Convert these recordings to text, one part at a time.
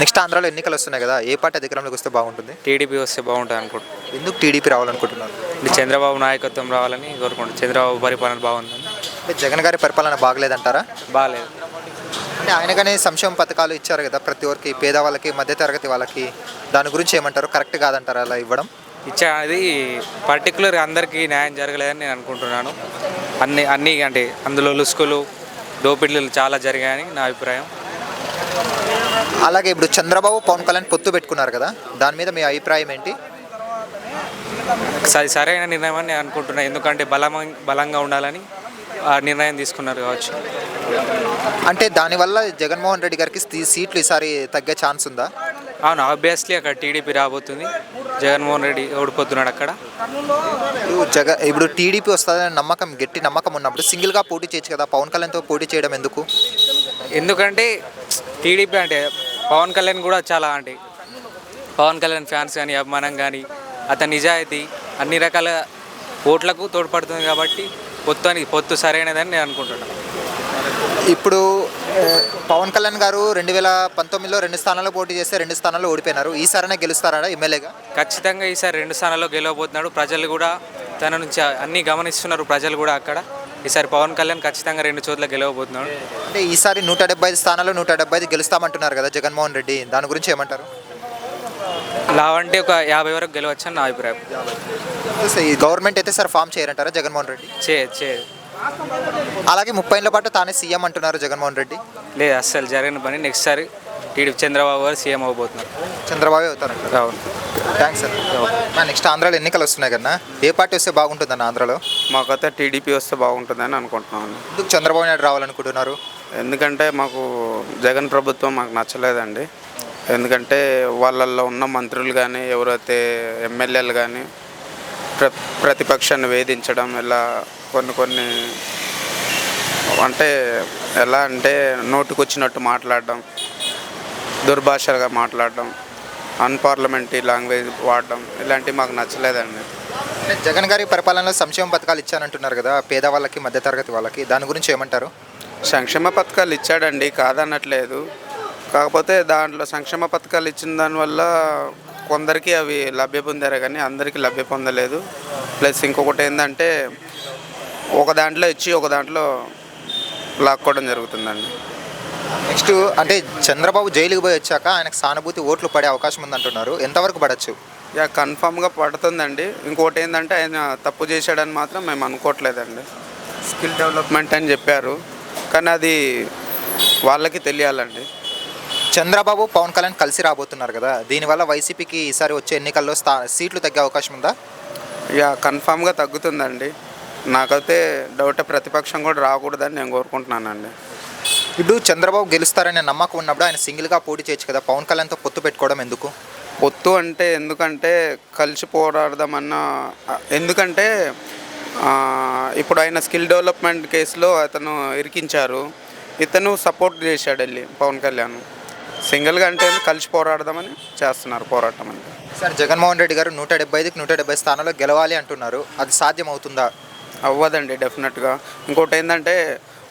Next ఆంధ్రాలో ఎన్నికలు వస్తున్నాయి కదా ఏ పార్టీ అధికారంలోకి వస్తే బాగుంటుంది? టీడీపీ వస్తే బాగుంటుంది అనుకుంటున్నాను. ఎందుకు టీడీపీ రావాలనుకుంటున్నారు? ఇది చంద్రబాబు నాయకత్వం రావాలని కోరుకుంటున్నాను. చంద్రబాబు పరిపాలన బాగుందని. అంటే జగన్ గారి పరిపాలన బాగలేదంటారా? బాగాలేదు. అంటే ఆయనగానే సంక్షేమ పథకాలు ఇచ్చారు కదా ప్రతి ఒక్కరికి పేదవాళ్ళకి మధ్యతరగతి వాళ్ళకి. దాని గురించి ఏమంటారు? కరెక్ట్ కాదంటారా అలా ఇవ్వడం? ఇచ్చా అది పర్టికులర్ అందరికీ న్యాయం జరగలేదని నేను అనుకుంటున్నాను. అన్ని అన్ని అంటే అందులో లుసుకులు దోపిడీలు చాలా జరిగాయని నా అభిప్రాయం. అలాగే ఇప్పుడు చంద్రబాబు పవన్ కళ్యాణ్ పొత్తు పెట్టుకున్నారు కదా. దాని మీద మీ అభిప్రాయం ఏంటి? స- సరైన నిర్ణయం అని నేను అనుకుంటున్నాను ఎందుకంటే బలం బలంగా ఉండాలని ఆ నిర్ణయం తీసుకున్నారు కావచ్చు. అంటే దానివల్ల జగన్మోహన్ రెడ్డి గారికి సీ- సీట్లు ఈసారి తగ్గే ఛాన్స్ ఉందా? అవును ఆబ్వియస్లీ అక్కడ టీడీపీ రాబోతుంది. జగన్మోహన్ రెడ్డి ఓడిపోతున్నాడు అక్కడ. ఇప్పుడు జగ ఇప్పుడు టీడీపీ వస్తుందని నమ్మకం గట్టి నమ్మకం ఉన్నప్పుడు సింగిల్గా పోటీ చేయొచ్చు కదా. పవన్ కళ్యాణ్తో పోటీ చేయడం ఎందుకు? ఎందుకంటే టీడీపీ అంటే పవన్ కళ్యాణ్ కూడా చాలా అంటే పవన్ కళ్యాణ్ ఫ్యాన్స్ కానీ అభిమానం కానీ అతని నిజాయితీ అన్ని రకాల ఓట్లకు తోడ్పడుతుంది కాబట్టి పొత్తు అని పొత్తు సరైనదని నేను అనుకుంటున్నాను ఇప్పుడు పవన్ కళ్యాణ్ గారు రెండు వేల పంతొమ్మిదిలో రెండు స్థానాల్లో పోటీ చేస్తే రెండు స్థానాల్లో ఓడిపోయినారు. ఈసారైనా గెలుస్తారా ఎమ్మెల్యేగా? ఖచ్చితంగా ఈసారి రెండు స్థానాల్లో గెలవబోతున్నాడు. ప్రజలు కూడా తన నుంచి అన్నీ గమనిస్తున్నారు. ప్రజలు కూడా అక్కడ. ఈసారి పవన్ కళ్యాణ్ ఖచ్చితంగా రెండు చోట్ల గెలవబోతున్నాడు. అంటే ఈసారి నూట డెబ్బై ఐదు స్థానాల్లో నూట డెబ్బై ఐదు గెలుస్తామంటున్నారు కదా జగన్మోహన్ రెడ్డి. దాని గురించి ఏమంటారు? లావంటే ఒక యాభై వరకు గెలవచ్చని నా అభిప్రాయం. ఈ గవర్నమెంట్ అయితే సార్ ఫామ్ చేయరంటారా జగన్మోహన్ రెడ్డి? చే చే. అలాగే ముప్పై ఏళ్ళ పాటు తానే సీఎం అంటున్నారు జగన్మోహన్ రెడ్డి. లేదు అస్సలు జరిగిన పని. నెక్స్ట్ సారి టీడీపీ చంద్రబాబు గారు సీఎం అవ్వబోతున్నారు. చంద్రబాబు అవును. థ్యాంక్స్ సార్ నెక్స్ట్ ఆంధ్రాలో ఎన్నికలు వస్తున్నాయి కదా ఏ పార్టీ వస్తే బాగుంటుందన్న ఆంధ్రాలో? మాకైతే టీడీపీ వస్తే బాగుంటుందని అనుకుంటున్నాను. ఎందుకు చంద్రబాబు నాయుడు రావాలనుకుంటున్నారు? ఎందుకంటే మాకు జగన్ ప్రభుత్వం మాకు నచ్చలేదండి. ఎందుకంటే వాళ్ళల్లో ఉన్న మంత్రులు కానీ ఎవరైతే ఎమ్మెల్యేలు కానీ ప్ర ప్రతిపక్షాన్ని వేధించడం ఇలా కొన్ని కొన్ని అంటే ఎలా అంటే నోటికొచ్చినట్టు మాట్లాడడం దుర్భాషగా మాట్లాడడం అన్పార్లమెంటరీ లాంగ్వేజ్ వాడడం ఇలాంటివి మాకు నచ్చలేదండి. జగన్ గారి పరిపాలనలో సంక్షేమ పథకాలు ఇచ్చానంటున్నారు కదా పేదవాళ్ళకి మధ్యతరగతి వాళ్ళకి దాని గురించి ఏమంటారు? సంక్షేమ పథకాలు ఇచ్చాడండి కాదనట్లేదు. కాకపోతే దాంట్లో సంక్షేమ పథకాలు ఇచ్చిన దానివల్ల కొందరికి అవి లభ్య పొందారు కానీ అందరికీ లభ్య పొందలేదు. ప్లస్ ఇంకొకటి ఏంటంటే ఒక దాంట్లో ఇచ్చి ఒక దాంట్లో లాక్కోవడం జరుగుతుందండి. నెక్స్ట్ అంటే చంద్రబాబు జైలుకి పోయి వచ్చాక ఆయనకు సానుభూతి ఓట్లు పడే అవకాశం ఉందంటున్నారు. ఎంతవరకు పడచ్చు? ఇక కన్ఫామ్గా పడుతుందండి. ఇంకోటి ఏంటంటే ఆయన తప్పు చేశాడని మాత్రం మేము అనుకోవట్లేదండి. స్కిల్ డెవలప్మెంట్ అని చెప్పారు. కానీ అది వాళ్ళకి తెలియాలండి. చంద్రబాబు పవన్ కళ్యాణ్ కలిసి రాబోతున్నారు కదా. దీనివల్ల వైసీపీకి ఈసారి వచ్చే ఎన్నికల్లో స్థా సీట్లు తగ్గే అవకాశం ఉందా? ఇక కన్ఫామ్గా తగ్గుతుందండి. నాకైతే డౌట్ ప్రతిపక్షం కూడా రాకూడదని నేను కోరుకుంటున్నానండి. ఇప్పుడు చంద్రబాబు గెలుస్తారనే నమ్మకం ఉన్నప్పుడు ఆయన సింగిల్గా పోటీ చేయొచ్చు కదా. పవన్ కళ్యాణ్తో పొత్తు పెట్టుకోవడం ఎందుకు? పొత్తు అంటే ఎందుకంటే కలిసి పోరాడదామన్న ఎందుకంటే ఇప్పుడు ఆయన స్కిల్ డెవలప్మెంట్ కేసులో అతను ఇరికించారు. ఇతను సపోర్ట్ చేశాడు వెళ్ళి పవన్ కళ్యాణ్. సింగిల్గా అంటే కలిసి పోరాడదామని చేస్తున్నారు పోరాటం అని సార్ జగన్మోహన్ రెడ్డి గారు నూట డెబ్బై ఐదుకి నూట డెబ్బై స్థానాల్లో గెలవాలి అంటున్నారు. అది సాధ్యం అవుతుందా అవ్వదండి డెఫినెట్గా. ఇంకోటి ఏంటంటే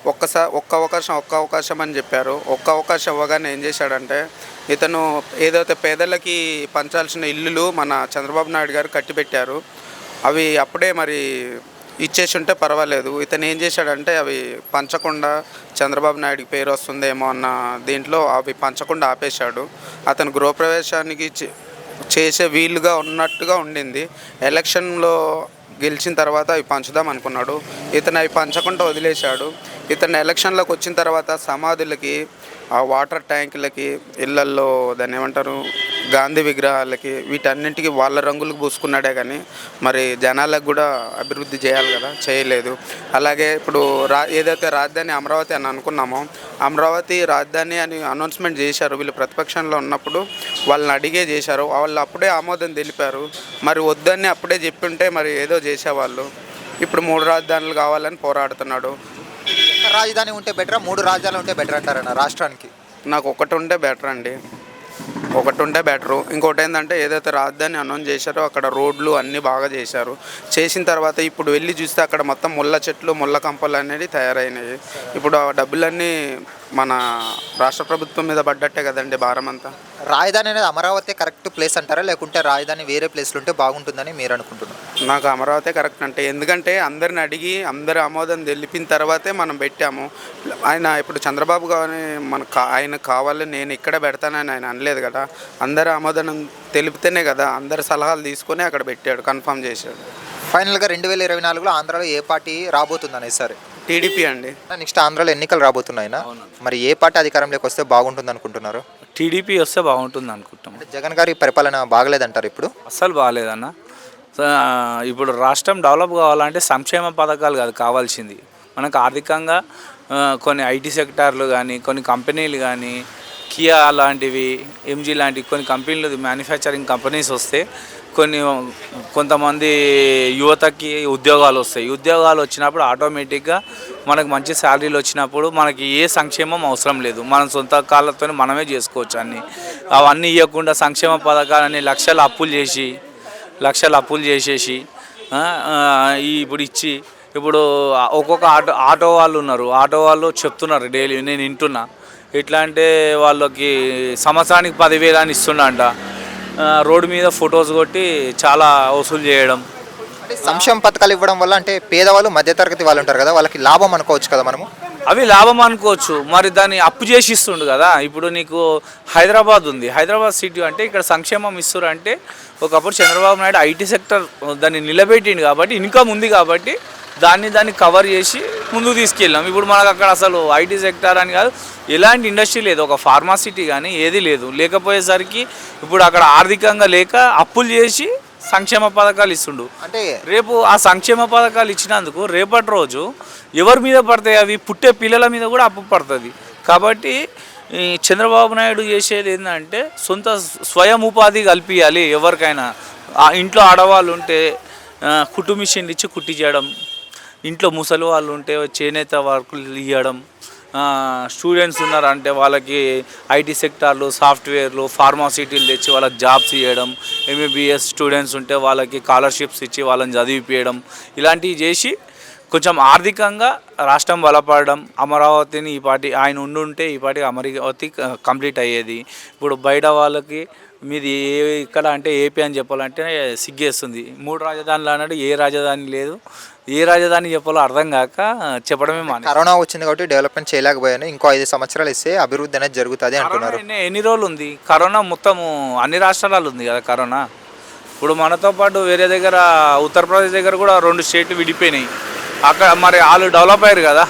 ఒక్కసారి ఒక్క అవకాశం ఒక్క అవకాశం అని చెప్పారు. ఒక్క అవకాశం ఇవ్వగానే ఏం చేశాడంటే ఇతను ఏదైతే పేదలకి పంచాల్సిన ఇల్లులు మన చంద్రబాబు నాయుడు గారు కట్టిపెట్టారు అవి అప్పుడే మరి ఇచ్చేసి ఉంటే పర్వాలేదు. ఇతను ఏం చేశాడంటే అవి పంచకుండా చంద్రబాబు నాయుడికి పేరు వస్తుందేమో అన్న దీంట్లో అవి పంచకుండా ఆపేశాడు. అతను గృహప్రవేశానికి చే- చేసే వీలుగా ఉన్నట్టుగా ఉండింది. ఎలక్షన్లో గెలిచిన తర్వాత అవి పంచుదాం అనుకున్నాడు. ఇతను అవి పంచకుండా వదిలేశాడు. ఇతను ఎలక్షన్లోకి వచ్చిన తర్వాత సమాధులకి ఆ వాటర్ ట్యాంకులకి ఇళ్ళల్లో దాన్ని ఏమంటారు గాంధీ విగ్రహాలకి వీటన్నింటికి వాళ్ళ రంగులకు పూసుకున్నాడే కానీ మరి జనాలకు కూడా అభివృద్ధి చేయాలి కదా చేయలేదు. అలాగే ఇప్పుడు రా ఏదైతే రాజధాని అమరావతి అని అనుకున్నామో అమరావతి రాజధాని అని అనౌన్స్మెంట్ చేశారు. వీళ్ళు ప్రతిపక్షంలో ఉన్నప్పుడు వాళ్ళని అడిగే చేశారు. వాళ్ళు అప్పుడే ఆమోదం తెలిపారు. మరి వద్దని అప్పుడే చెప్పింటే మరి ఏదో చేసేవాళ్ళు. ఇప్పుడు మూడు రాజధానులు కావాలని పోరాడుతున్నాడు. రాజధాని ఉంటే బెటరా? మూడు రాజధానులు ఉంటే బెటర్ అంటారన్న రాష్ట్రానికి? నాకు ఒకటి ఉంటే బెటర్ అండి ఒకటి ఉంటే బెటరు. ఇంకోటి ఏంటంటే ఏదైతే రాజధాని అనౌన్స్ చేశారో అక్కడ రోడ్లు అన్నీ బాగా చేశారు. చేసిన తర్వాత ఇప్పుడు వెళ్ళి చూస్తే అక్కడ మొత్తం ముళ్ళ చెట్లు ముళ్ళ కంపలు అనేది తయారైనవి ఇప్పుడు ఆ డబ్బులన్నీ మన రాష్ట్ర ప్రభుత్వం మీద పడ్డట్టే కదండి భారం అంతా రాజధాని అనేది అమరావతి కరెక్ట్ ప్లేస్ అంటారా? లేకుంటే రాజధాని వేరే ప్లేస్లో ఉంటే బాగుంటుందని మీరు అనుకుంటున్నారు? నాకు అమరావతి కరెక్ట్ అంటే ఎందుకంటే అందరిని అడిగి అందరి ఆమోదం తెలిపిన తర్వాతే మనం పెట్టాము. ఆయన ఇప్పుడు చంద్రబాబు గారిని మనకు కా- ఆయన కావాలి నేను ఇక్కడ పెడతానని ఆయన అనలేదు కదా. అందరి ఆమోదం తెలిపితేనే కదా అందరి సలహాలు తీసుకొని అక్కడ పెట్టాడు కన్ఫర్మ్ చేశాడు. ఫైనల్గా రెండు వేల ఇరవై నాలుగులో ఆంధ్రాలో ఏ పార్టీ రాబోతుందని సరే టీడీపీ అండి. నెక్స్ట్ ఆంధ్రాలో ఎన్నికలు రాబోతున్నాయినా? మరి ఏ పార్టీ అధికారంలోకి వస్తే బాగుంటుంది అనుకుంటున్నారు? టీడీపీ వస్తే బాగుంటుంది అనుకుంటాం అంటే జగన్ గారి పరిపాలన బాగలేదంటారు ఇప్పుడు? అస్సలు బాగాలేదన్న. సో, ఇప్పుడు రాష్ట్రం డెవలప్ కావాలంటే సంక్షేమ పథకాలు కాదు కావాల్సింది. మనకు ఆర్థికంగా ఆ, కొన్ని ఐటీ సెక్టార్లు కానీ కొన్ని కంపెనీలు కానీ కియా లాంటివి ఎంజీ లాంటి కొన్ని కంపెనీలు మ్యానుఫ్యాక్చరింగ్ కంపెనీస్ వస్తే కొన్ని కొంతమంది యువతకి ఉద్యోగాలు వస్తాయి. ఉద్యోగాలు వచ్చినప్పుడు ఆటోమేటిక్గా మనకు మంచి శాలరీలు వచ్చినప్పుడు మనకి ఏ సంక్షేమం అవసరం లేదు. మన సొంత కాళ్ళతో మనమే చేసుకోవచ్చు అన్ని. అవన్నీ ఇవ్వకుండా సంక్షేమ పథకాలని లక్షలు అప్పులు చేసి లక్షలు అప్పులు చేసేసి ఇప్పుడు ఇచ్చి ఇప్పుడు ఒక్కొక్క ఆటో ఆటో వాళ్ళు ఉన్నారు. ఆటో వాళ్ళు చెప్తున్నారు డైలీ నేను వింటున్నా. ఎట్లా అంటే వాళ్ళకి సంవత్సరానికి పదివేలు అని ఇస్తుండంట అంట రోడ్డు మీద ఫొటోస్ కొట్టి చాలా వసూలు చేయడం. అంటే సంక్షేమ పథకాలు ఇవ్వడం వల్ల అంటే పేదవాళ్ళు మధ్యతరగతి వాళ్ళు ఉంటారు కదా వాళ్ళకి లాభం అనుకోవచ్చు కదా మనము? అవి లాభం అనుకోవచ్చు. మరి దాన్ని అప్పు చేసి ఇస్తుండు కదా ఇప్పుడు నీకు హైదరాబాద్ ఉంది. హైదరాబాద్ సిటీ అంటే ఇక్కడ సంక్షేమం ఇస్తారు అంటే ఒకప్పుడు చంద్రబాబు నాయుడు ఐటీ సెక్టర్ దాన్ని నిలబెట్టిండు కాబట్టి ఇన్కమ్ ఉంది కాబట్టి దాన్ని దాన్ని కవర్ చేసి ముందుకు తీసుకెళ్ళాం. ఇప్పుడు మనకు అక్కడ అసలు ఐటీ సెక్టర్ అని కాదు ఎలాంటి ఇండస్ట్రీ లేదు. ఒక ఫార్మాసిటీ కానీ ఏది లేదు. లేకపోయేసరికి ఇప్పుడు అక్కడ ఆర్థికంగా లేక అప్పులు చేసి సంక్షేమ పథకాలు ఇస్తుండు. అంటే రేపు ఆ సంక్షేమ పథకాలు ఇచ్చినందుకు రేపటి రోజు ఎవరి మీద పడతాయి అవి? పుట్టే పిల్లల మీద కూడా అప్పు పడుతుంది. కాబట్టి ఈ చంద్రబాబు నాయుడు చేసేది ఏంటంటే సొంత స్వయం ఉపాధి కల్పించాలి ఎవరికైనా. ఇంట్లో ఆడవాళ్ళు ఉంటే మిషన్ ఇచ్చి కుట్టి చేయడం ఇంట్లో ముసలి వాళ్ళు ఉంటే చేనేత వర్కులు ఇవ్వడం స్టూడెంట్స్ ఉన్నారంటే వాళ్ళకి ఐటీ సెక్టార్లు సాఫ్ట్వేర్లు ఫార్మాసిటీలు తెచ్చి వాళ్ళకి జాబ్స్ ఇవ్వడం ఎంబీబీఎస్ స్టూడెంట్స్ ఉంటే వాళ్ళకి స్కాలర్షిప్స్ ఇచ్చి వాళ్ళని చదివిపించడం ఇలాంటివి చేసి కొంచెం ఆర్థికంగా రాష్ట్రం బలపడడం అమరావతిని ఈ పాటి ఆయన ఉండి ఉంటే ఈ పాటి అమరావతి కంప్లీట్ అయ్యేది. ఇప్పుడు బయట వాళ్ళకి మీది ఏ ఇక్కడ అంటే ఏపీ అని చెప్పాలంటే సిగ్గేస్తుంది. మూడు రాజధానులు అన్నాడు ఏ రాజధాని లేదు. ఏ రాజధాని చెప్పాలో అర్థం కాక చెప్పడమే మానే కరోనా వచ్చింది కాబట్టి డెవలప్మెంట్ చేయలేకపోయాను. ఇంకో ఐదు సంవత్సరాలు ఇస్తే అభివృద్ధి అనేది జరుగుతుంది అంటున్నారు. ఎన్ని- ఎన్ని రోజులు ఉంది? కరోనా మొత్తము అన్ని రాష్ట్రాలలో ఉంది కదా కరోనా. ఇప్పుడు మనతో పాటు వేరే దగ్గర ఉత్తరప్రదేశ్ దగ్గర కూడా రెండు స్టేట్లు విడిపోయినాయి. అక్కడ మరి వాళ్ళు డెవలప్ అయ్యారు కదా.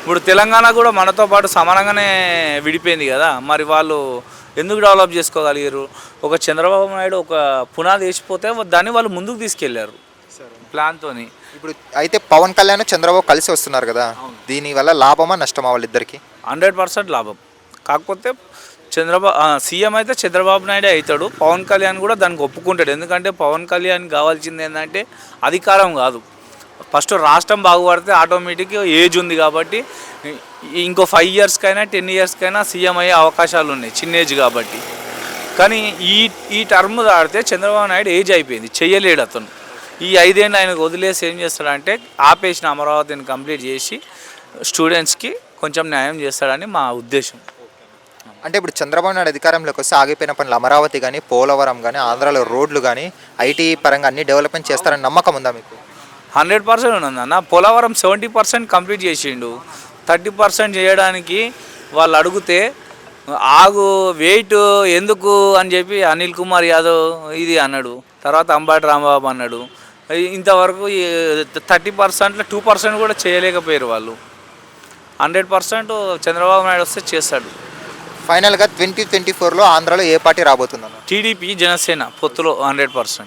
ఇప్పుడు తెలంగాణ కూడా మనతో పాటు సమానంగానే విడిపోయింది కదా. మరి వాళ్ళు ఎందుకు డెవలప్ చేసుకోగలిగారు? ఒక చంద్రబాబు నాయుడు ఒక పునాది వేసిపోతే దాన్ని వాళ్ళు ముందుకు తీసుకెళ్ళారు. ప్లాన్తోని ఇప్పుడు అయితే పవన్ కళ్యాణ్ చంద్రబాబు కలిసి వస్తున్నారు కదా. దీనివల్ల లాభమా నష్టమా వాళ్ళిద్దరికి? హండ్రెడ్ పర్సెంట్ లాభం. కాకపోతే చంద్రబాబు సీఎం అయితే చంద్రబాబు నాయుడే అవుతాడు. పవన్ కళ్యాణ్ కూడా దానికి ఒప్పుకుంటాడు. ఎందుకంటే పవన్ కళ్యాణ్ కావాల్సింది ఏంటంటే అధికారం కాదు. ఫస్ట్ రాష్ట్రం బాగుపడితే ఆటోమేటిక్ ఏజ్ ఉంది కాబట్టి ఇంకో ఫైవ్ ఇయర్స్కైనా టెన్ ఇయర్స్కైనా సీఎం అయ్యే అవకాశాలు ఉన్నాయి చిన్న ఏజ్ కాబట్టి. కానీ ఈ ఈ టర్మ్ దాడితే చంద్రబాబు నాయుడు ఏజ్ అయిపోయింది చెయ్యలేడు అతను. ఈ ఐదేళ్ళు ఆయనకు వదిలేసి ఏం చేస్తాడంటే ఆపేసిన అమరావతిని కంప్లీట్ చేసి స్టూడెంట్స్కి కొంచెం న్యాయం చేస్తాడని మా ఉద్దేశం. అంటే ఇప్పుడు చంద్రబాబు నాయుడు అధికారంలోకి వస్తే ఆగిపోయిన పనులు అమరావతి కానీ పోలవరం కానీ ఆంధ్రాలో రోడ్లు కానీ ఐటీ పరంగా అన్ని డెవలప్మెంట్ చేస్తారని నమ్మకం ఉందా మీకు? హండ్రెడ్ పర్సెంట్ ఉన్నదన్న పోలవరం సెవెంటీ పర్సెంట్ కంప్లీట్ చేసిండు. థర్టీ పర్సెంట్ చేయడానికి వాళ్ళు అడిగితే ఆగు వెయిట్ ఎందుకు? అని చెప్పి అనిల్ కుమార్ యాదవ్ ఇది అన్నాడు. తర్వాత అంబాటి రాంబాబు అన్నాడు. ఇంతవరకు థర్టీ పర్సెంట్లో టూ పర్సెంట్ కూడా చేయలేకపోయారు వాళ్ళు. హండ్రెడ్ పర్సెంట్ చంద్రబాబు నాయుడు వస్తే చేస్తాడు. ఫైనల్గా ట్వంటీ ట్వంటీ ఫోర్లో ఆంధ్రాలో ఏ పార్టీ రాబోతుందన్న? టీడీపీ జనసేన పొత్తులో హండ్రెడ్ పర్సెంట్.